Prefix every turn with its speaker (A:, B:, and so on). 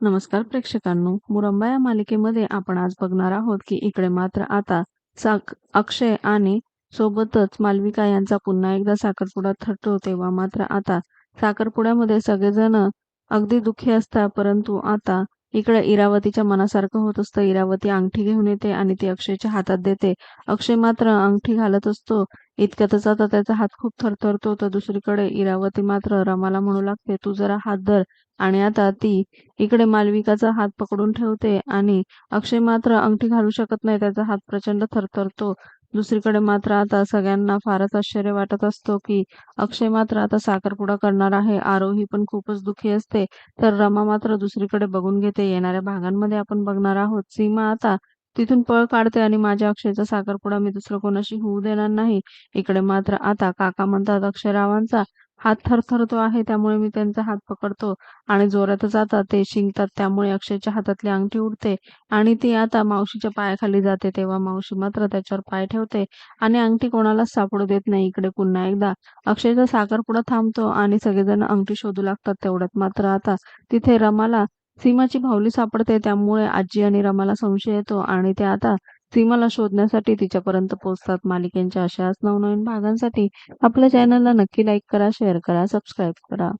A: नमस्कार प्रेक्षकांनो मुरंबा या मालिकेमध्ये आपण आज बघणार आहोत की इकडे मात्र आता साक अक्षय आणि सोबतच मालविका यांचा पुन्हा एकदा साखरपुडा ठरतो तेव्हा मात्र आता साखरपुड्यामध्ये सगळेजण अगदी दुःखी असतात परंतु आता इकडे इरावतीच्या मनासारखं होत असतं. इरावती अंगठी घेऊन येते आणि ती अक्षयच्या हातात देते. अक्षय मात्र अंगठी घालत असतो. इतक्यातच आता त्याचा हात खूप थरथरतो तर दुसरीकडे इरावती मात्र रमाला म्हणू लागते तू जरा हात धर. आणि आता ती इकडे मालविकाचा हात पकडून ठेवते आणि अक्षय मात्र अंगठी घालू शकत नाही त्याचा हात प्रचंड थरथरतो. दुसरीकडे मात्र आता सगळ्यांना फारच आश्चर्य वाटत असतो की अक्षय मात्र आता साखरपुडा करणार आहे. आरोही पण खूपच दुखी असते. तर रमा मात्र दुसरीकडे बघून घेते. येणाऱ्या भागांमध्ये आपण बघणार आहोत. सीमा आता तिथून पळ काढते आणि माझ्या अक्षयचा साखरपुडा मी दुसरं कोणाशी होऊ देणार नाही. इकडे मात्र आता काका म्हणतात अक्षयरावांचा हात थरथरतो आहे त्यामुळे मी त्यांचा हात पकडतो आणि जोरातच आता ते शिंकतात त्यामुळे अक्षयच्या हातातली अंगठी उडते आणि ती आता मावशीच्या पायाखाली जाते. तेव्हा मावशी मात्र त्याच्यावर पाय ठेवते आणि अंगठी कोणालाच सापडू देत नाही. इकडे पुन्हा एकदा अक्षयचा साखरपुडा थांबतो आणि सगळेजण अंगठी शोधू लागतात. तेवढ्यात मात्र आता तिथे रमाला सीमाची भावली सापडते त्यामुळे आजी आणि रमाला संशय येतो आणि ते आता सीमाला शोधण्यासाठी तिच्यापर्यंत पोहोचतात. मालिकेच्या अशाच नवनवीन भागांसाठी आपल्या चॅनलला नक्की लाईक करा शेअर करा सबस्क्राईब करा.